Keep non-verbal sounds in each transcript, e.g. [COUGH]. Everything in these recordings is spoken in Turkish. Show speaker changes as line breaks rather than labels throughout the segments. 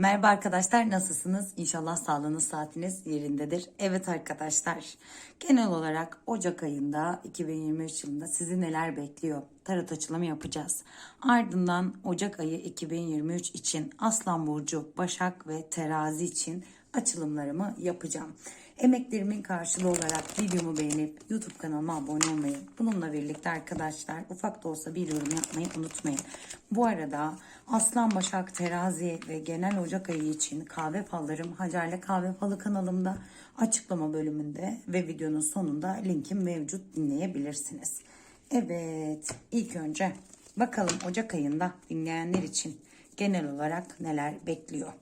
Merhaba arkadaşlar nasılsınız? İnşallah sağlığınız saatiniz yerindedir. Evet arkadaşlar genel olarak Ocak ayında 2023 yılında sizi neler bekliyor? Tarot açılımı yapacağız. Ardından Ocak ayı 2023 için Aslan Burcu, Başak ve Terazi için açılımlarımı yapacağım. Emeklerimin karşılığı olarak videomu beğenip YouTube kanalıma abone olmayı, bununla birlikte arkadaşlar ufak da olsa bir yorum yapmayı unutmayın. Bu arada Aslan Başak Terazi ve genel Ocak ayı için kahve fallarım Hacer'le Kahve Falı kanalımda açıklama bölümünde ve videonun sonunda linkim mevcut dinleyebilirsiniz. Evet ilk önce bakalım Ocak ayında dinleyenler için genel olarak neler bekliyor.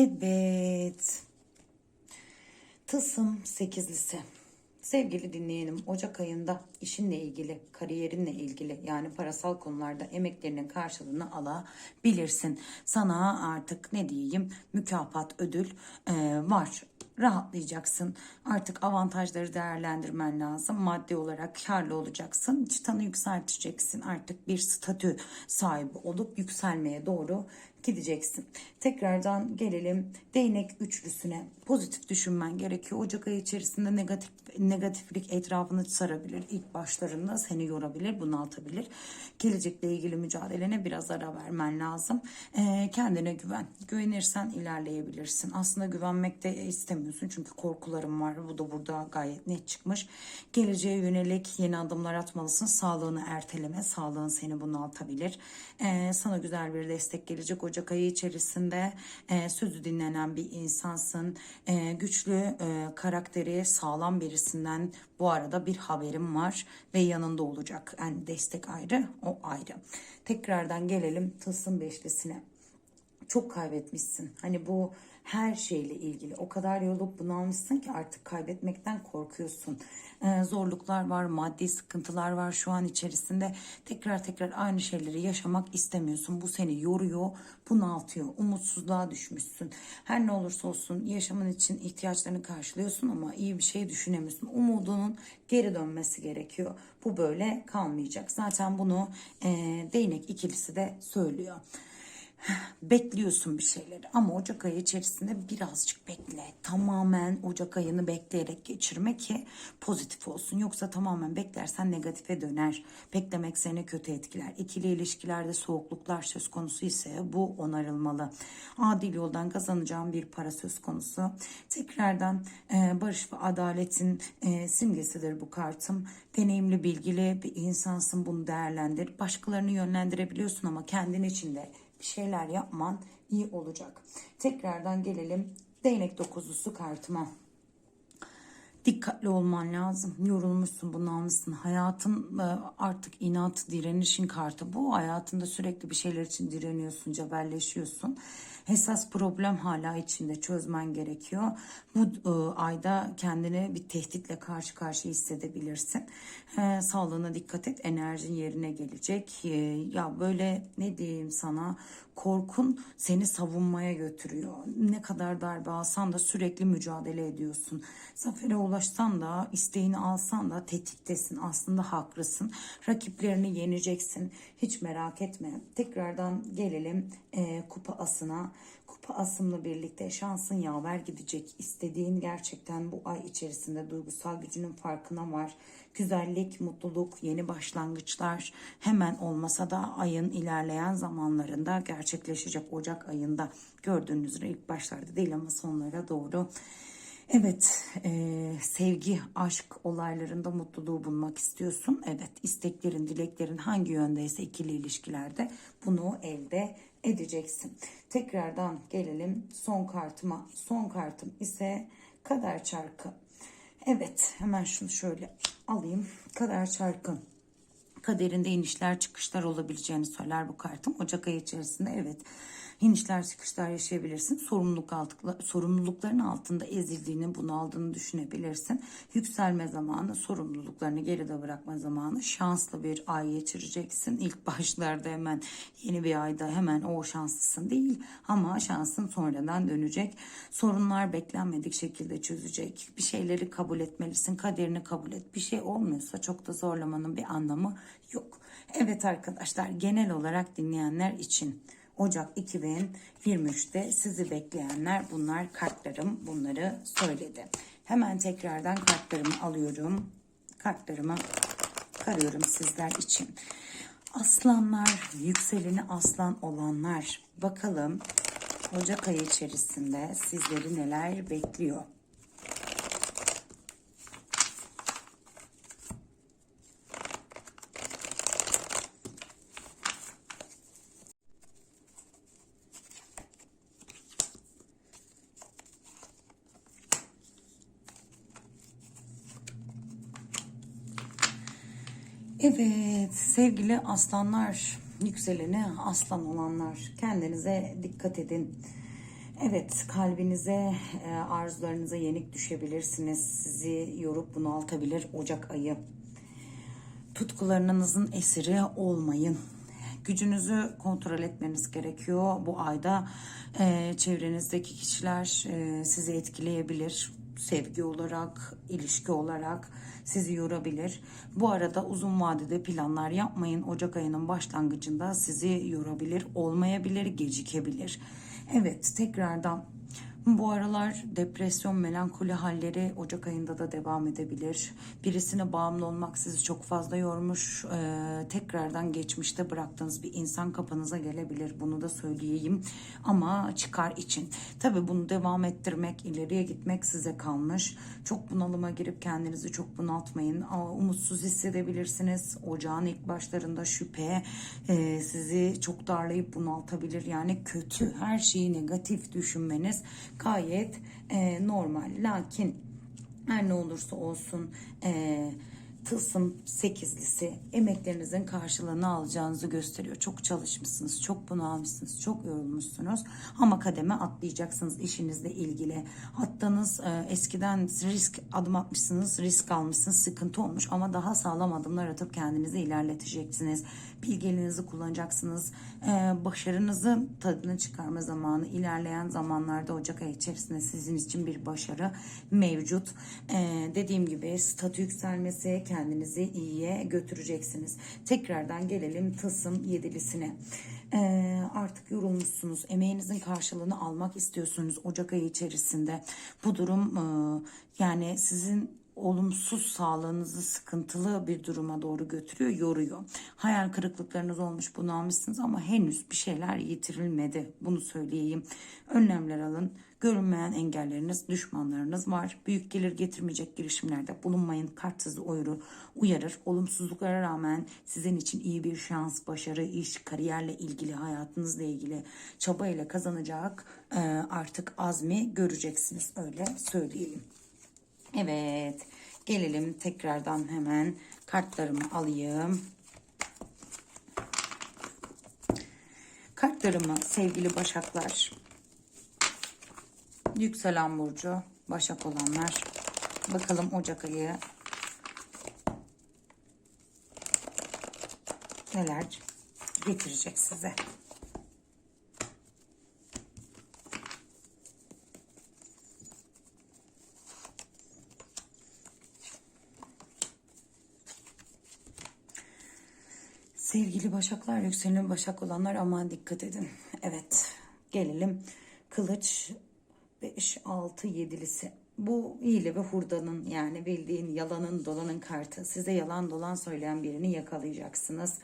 Evet. Tılsım sekizlisi. Sevgili dinleyenim Ocak ayında işinle ilgili, kariyerinle ilgili yani parasal konularda emeklerinin karşılığını alabilirsin. Sana artık ne diyeyim mükafat, ödül e, var rahatlayacaksın. Artık avantajları değerlendirmen lazım. Maddi olarak karlı olacaksın. Çıtanı yükselteceksin. Artık bir statü sahibi olup yükselmeye doğru gideceksin. Tekrardan gelelim değnek üçlüsüne. Pozitif düşünmen gerekiyor. Ocak ayı içerisinde negatif negatiflik etrafını sarabilir. İlk başlarında seni yorabilir, bunaltabilir. Gelecekle ilgili mücadelene biraz ara vermen lazım. Ee, kendine güven. Güvenirsen ilerleyebilirsin. Aslında güvenmek de istemiyorsun çünkü korkularım var. Bu da burada gayet net çıkmış. Geleceğe yönelik yeni adımlar atmalısın. Sağlığını erteleme. Sağlığın seni bunaltabilir. Ee, sana güzel bir destek gelecek. Ocak ayı içerisinde e, sözü dinlenen bir insansın. E, güçlü e, karakteri sağlam birisinden bu arada bir haberim var ve yanında olacak. Yani destek ayrı, o ayrı. Tekrardan gelelim Tılsım Beşlisi'ne. Çok kaybetmişsin. Hani bu her şeyle ilgili o kadar yolup bunalmışsın ki artık kaybetmekten korkuyorsun. Ee, zorluklar var, maddi sıkıntılar var şu an içerisinde. Tekrar tekrar aynı şeyleri yaşamak istemiyorsun. Bu seni yoruyor, bunaltıyor. Umutsuzluğa düşmüşsün. Her ne olursa olsun yaşamın için ihtiyaçlarını karşılıyorsun ama iyi bir şey düşünemiyorsun. Umudunun geri dönmesi gerekiyor. Bu böyle kalmayacak. Zaten bunu e, değnek ikilisi de söylüyor bekliyorsun bir şeyleri ama Ocak ayı içerisinde birazcık bekle. Tamamen Ocak ayını bekleyerek geçirme ki pozitif olsun. Yoksa tamamen beklersen negatife döner. Beklemek seni kötü etkiler. İkili ilişkilerde soğukluklar söz konusu ise bu onarılmalı. Adil yoldan kazanacağım bir para söz konusu. Tekrardan e, barış ve adaletin e, simgesidir bu kartım. Deneyimli, bilgili bir insansın bunu değerlendir. Başkalarını yönlendirebiliyorsun ama kendin için de bir şeyler yapman iyi olacak. Tekrardan gelelim değnek dokuzlusu kartıma. Dikkatli olman lazım. Yorulmuşsun, bunalmışsın. Hayatın e, artık inat, direnişin kartı. Bu hayatında sürekli bir şeyler için direniyorsun, cebelleşiyorsun. Esas problem hala içinde çözmen gerekiyor. Bu e, ayda kendini bir tehditle karşı karşıya hissedebilirsin. E, sağlığına dikkat et. Enerjin yerine gelecek. E, ya böyle ne diyeyim sana korkun seni savunmaya götürüyor. Ne kadar darbe alsan da sürekli mücadele ediyorsun. Zafere ulaşsan da isteğini alsan da tetiktesin. Aslında haklısın. Rakiplerini yeneceksin. Hiç merak etme. Tekrardan gelelim e, kupa asına. Kupa asımla birlikte şansın yaver gidecek. İstediğin gerçekten bu ay içerisinde duygusal gücünün farkına var. Güzellik, mutluluk, yeni başlangıçlar hemen olmasa da ayın ilerleyen zamanlarında gerçekleşecek Ocak ayında. Gördüğünüz üzere ilk başlarda değil ama sonlara doğru. Evet, e, sevgi, aşk olaylarında mutluluğu bulmak istiyorsun. Evet, isteklerin, dileklerin hangi yöndeyse ikili ilişkilerde bunu elde edeceksin. Tekrardan gelelim son kartıma. Son kartım ise kader çarkı. Evet, hemen şunu şöyle alayım. Kader çarkı kaderinde inişler çıkışlar olabileceğini söyler bu kartım. Ocak ayı içerisinde evet inişler çıkışlar yaşayabilirsin. Sorumluluk altı, sorumlulukların altında ezildiğini, bunaldığını düşünebilirsin. Yükselme zamanı, sorumluluklarını geride bırakma zamanı. Şanslı bir ay geçireceksin. İlk [LAUGHS] başlarda hemen yeni bir ayda hemen o şanslısın değil ama şansın sonradan dönecek. Sorunlar beklenmedik şekilde çözecek. Bir şeyleri kabul etmelisin. Kaderini kabul et. Bir şey olmuyorsa çok da zorlamanın bir anlamı yok. Evet arkadaşlar genel olarak dinleyenler için Ocak 2023'te sizi bekleyenler bunlar kartlarım bunları söyledi. Hemen tekrardan kartlarımı alıyorum. Kartlarımı karıyorum sizler için. Aslanlar, yükseleni aslan olanlar. Bakalım Ocak ayı içerisinde sizleri neler bekliyor? Evet sevgili aslanlar, yükseleni aslan olanlar kendinize dikkat edin. Evet kalbinize, e, arzularınıza yenik düşebilirsiniz. Sizi yorup bunaltabilir Ocak ayı. Tutkularınızın esiri olmayın. Gücünüzü kontrol etmeniz gerekiyor. Bu ayda e, çevrenizdeki kişiler e, sizi etkileyebilir. Sevgi olarak, ilişki olarak sizi yorabilir. Bu arada uzun vadede planlar yapmayın. Ocak ayının başlangıcında sizi yorabilir, olmayabilir, gecikebilir. Evet, tekrardan bu aralar depresyon, melankoli halleri Ocak ayında da devam edebilir. Birisine bağımlı olmak sizi çok fazla yormuş. Ee, tekrardan geçmişte bıraktığınız bir insan kapınıza gelebilir. Bunu da söyleyeyim. Ama çıkar için. Tabii bunu devam ettirmek, ileriye gitmek size kalmış. Çok bunalıma girip kendinizi çok bunaltmayın. Aa, umutsuz hissedebilirsiniz. Ocağın ilk başlarında şüphe e, sizi çok darlayıp bunaltabilir. Yani kötü, her şeyi negatif düşünmeniz gayet e, normal. Lakin her ne olursa olsun e, tılsım sekizlisi emeklerinizin karşılığını alacağınızı gösteriyor. Çok çalışmışsınız, çok bunalmışsınız, çok yorulmuşsunuz ama kademe atlayacaksınız işinizle ilgili. Attığınız e, eskiden risk adım atmışsınız, risk almışsınız, sıkıntı olmuş ama daha sağlam adımlar atıp kendinizi ilerleteceksiniz. Bilgeliğinizi kullanacaksınız. E, başarınızın tadını çıkarma zamanı ilerleyen zamanlarda Ocak ayı içerisinde sizin için bir başarı mevcut. E, dediğim gibi statü yükselmesi, kendinizi iyiye götüreceksiniz. Tekrardan gelelim Tılsım yedilisine. Ee, artık yorulmuşsunuz. Emeğinizin karşılığını almak istiyorsunuz Ocak ayı içerisinde. Bu durum e, yani sizin olumsuz sağlığınızı sıkıntılı bir duruma doğru götürüyor, yoruyor. Hayal kırıklıklarınız olmuş, bunu almışsınız ama henüz bir şeyler yitirilmedi. Bunu söyleyeyim. Önlemler alın. Görünmeyen engelleriniz, düşmanlarınız var. Büyük gelir getirmeyecek girişimlerde bulunmayın. Kart sizi uyarır, uyarır. Olumsuzluklara rağmen sizin için iyi bir şans, başarı, iş, kariyerle ilgili, hayatınızla ilgili çabayla kazanacak e, artık azmi göreceksiniz. Öyle söyleyeyim. Evet. Gelelim tekrardan hemen kartlarımı alayım. Kartlarımı sevgili Başaklar. Yükselen burcu Başak olanlar. Bakalım Ocak ayı neler getirecek size. Sevgili başaklar, yükselen başak olanlar aman dikkat edin. Evet, gelelim kılıç 5, 6, 7'lisi. Bu hile ve hurdanın yani bildiğin yalanın dolanın kartı. Size yalan dolan söyleyen birini yakalayacaksınız.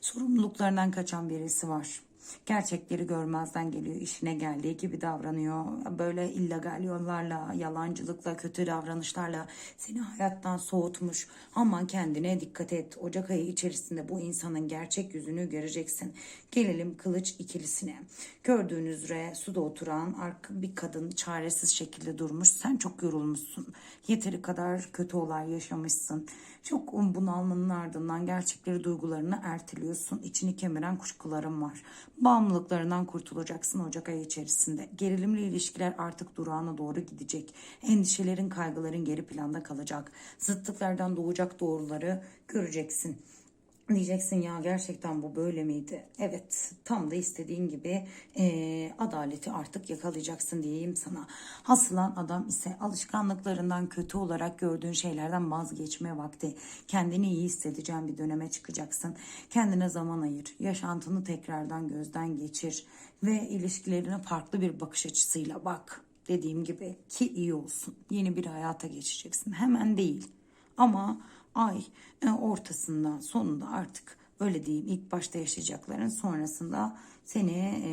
Sorumluluklarından kaçan birisi var. Gerçekleri görmezden geliyor, işine geldiği gibi davranıyor. Böyle illegal yollarla, yalancılıkla, kötü davranışlarla seni hayattan soğutmuş. Aman kendine dikkat et. Ocak ayı içerisinde bu insanın gerçek yüzünü göreceksin. Gelelim kılıç ikilisine. Gördüğünüz üzere suda oturan bir kadın çaresiz şekilde durmuş. Sen çok yorulmuşsun. Yeteri kadar kötü olay yaşamışsın. Çok bunalmanın ardından gerçekleri duygularını erteliyorsun. İçini kemiren kuşkuların var. Bağımlılıklarından kurtulacaksın Ocak ayı içerisinde. Gerilimli ilişkiler artık durağına doğru gidecek. Endişelerin, kaygıların geri planda kalacak. Zıtlıklardan doğacak doğruları göreceksin. Diyeceksin ya gerçekten bu böyle miydi? Evet tam da istediğin gibi eee, adaleti artık yakalayacaksın diyeyim sana. Hasılan adam ise alışkanlıklarından kötü olarak gördüğün şeylerden vazgeçme vakti. Kendini iyi hissedeceğin bir döneme çıkacaksın. Kendine zaman ayır. Yaşantını tekrardan gözden geçir. Ve ilişkilerine farklı bir bakış açısıyla bak. Dediğim gibi ki iyi olsun. Yeni bir hayata geçeceksin. Hemen değil. Ama ay e, ortasında sonunda artık öyle diyeyim ilk başta yaşayacakların sonrasında seni e,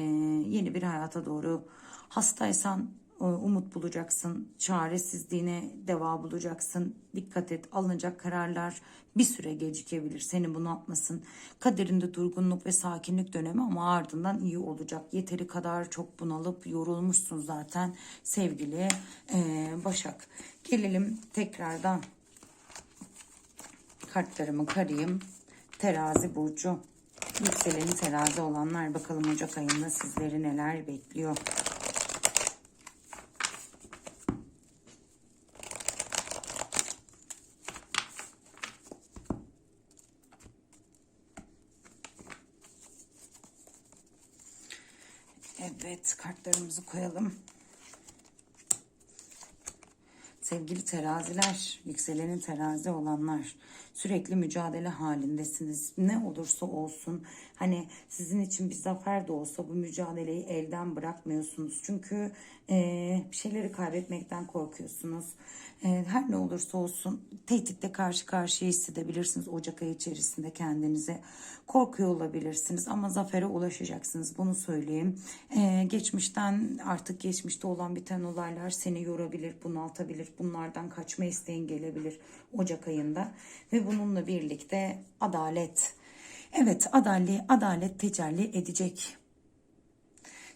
yeni bir hayata doğru hastaysan e, umut bulacaksın. Çaresizliğine deva bulacaksın. Dikkat et alınacak kararlar bir süre gecikebilir. Seni bunu atmasın. Kaderinde durgunluk ve sakinlik dönemi ama ardından iyi olacak. Yeteri kadar çok bunalıp yorulmuşsun zaten sevgili e, Başak. Gelelim tekrardan kartlarımı karayım. Terazi burcu. Yükseleni terazi olanlar bakalım Ocak ayında sizleri neler bekliyor. Evet kartlarımızı koyalım. Sevgili teraziler, yükselenin terazi olanlar sürekli mücadele halindesiniz. Ne olursa olsun hani sizin için bir zafer de olsa bu mücadeleyi elden bırakmıyorsunuz. Çünkü eee, bir şeyleri kaybetmekten korkuyorsunuz. Eee, her ne olursa olsun tehditle karşı karşıya hissedebilirsiniz Ocak ayı içerisinde kendinize. Korkuyor olabilirsiniz ama zafere ulaşacaksınız bunu söyleyeyim. Eee, geçmişten artık geçmişte olan biten olaylar seni yorabilir, bunaltabilir. Bunlardan kaçma isteğin gelebilir Ocak ayında. Ve bununla birlikte adalet. Evet adalet, adalet tecelli edecek.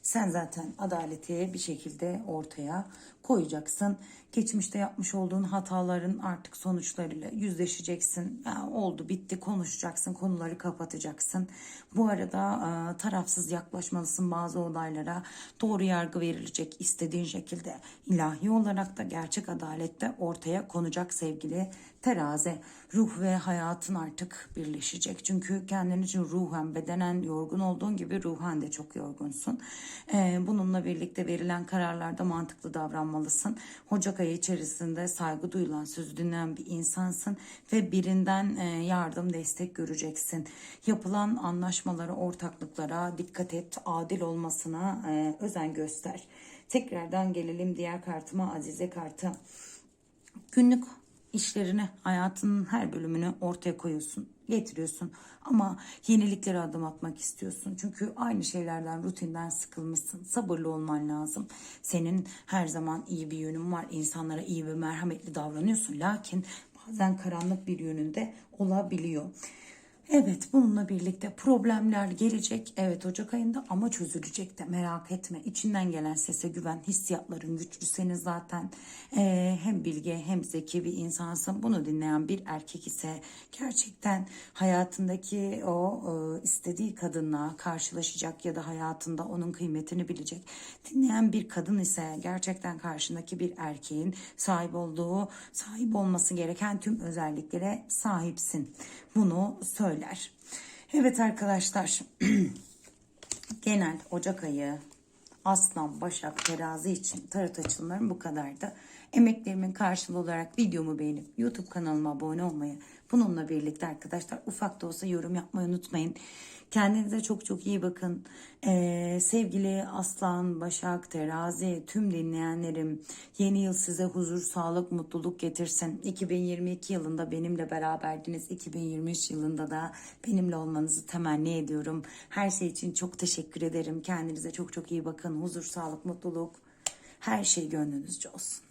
Sen zaten adaleti bir şekilde ortaya koyacaksın. Geçmişte yapmış olduğun hataların artık sonuçlarıyla yüzleşeceksin. Ya, oldu bitti konuşacaksın konuları kapatacaksın. Bu arada e, tarafsız yaklaşmalısın bazı olaylara. Doğru yargı verilecek istediğin şekilde. ilahi olarak da gerçek adalette ortaya konacak sevgili terazi. Ruh ve hayatın artık birleşecek. Çünkü kendin için ruhen bedenen yorgun olduğun gibi ruhen de çok yorgunsun. Ee, bununla birlikte verilen kararlarda mantıklı davranmalısın. Ocak ayı içerisinde saygı duyulan, söz dinleyen bir insansın ve birinden e, yardım, destek göreceksin. Yapılan anlaşmalara, ortaklıklara dikkat et, adil olmasına e, özen göster. Tekrardan gelelim diğer kartıma, Azize kartı. Günlük işlerini, hayatının her bölümünü ortaya koyuyorsun, getiriyorsun. Ama yeniliklere adım atmak istiyorsun. Çünkü aynı şeylerden, rutinden sıkılmışsın. Sabırlı olman lazım. Senin her zaman iyi bir yönün var. İnsanlara iyi ve merhametli davranıyorsun. Lakin bazen karanlık bir yönünde olabiliyor. Evet bununla birlikte problemler gelecek. Evet Ocak ayında ama çözülecek de merak etme. İçinden gelen sese güven, hissiyatların güçlü. Senin zaten eee, hem bilge hem zeki bir insansın. Bunu dinleyen bir erkek ise gerçekten hayatındaki o e, istediği kadınla karşılaşacak ya da hayatında onun kıymetini bilecek. Dinleyen bir kadın ise gerçekten karşındaki bir erkeğin sahip olduğu, sahip olması gereken tüm özelliklere sahipsin. Bunu söyler. Evet arkadaşlar. [CLEARS THROAT] Genel Ocak ayı Aslan, Başak, Terazi için tarot açılımlarım bu kadardı. Emeklerimin karşılığı olarak videomu beğenip YouTube kanalıma abone olmayı, bununla birlikte arkadaşlar ufak da olsa yorum yapmayı unutmayın. Kendinize çok çok iyi bakın. Ee, sevgili Aslan, Başak, Terazi, tüm dinleyenlerim yeni yıl size huzur, sağlık, mutluluk getirsin. 2022 yılında benimle beraberdiniz. 2023 yılında da benimle olmanızı temenni ediyorum. Her şey için çok teşekkür ederim. Kendinize çok çok iyi bakın. Huzur, sağlık, mutluluk her şey gönlünüzce olsun.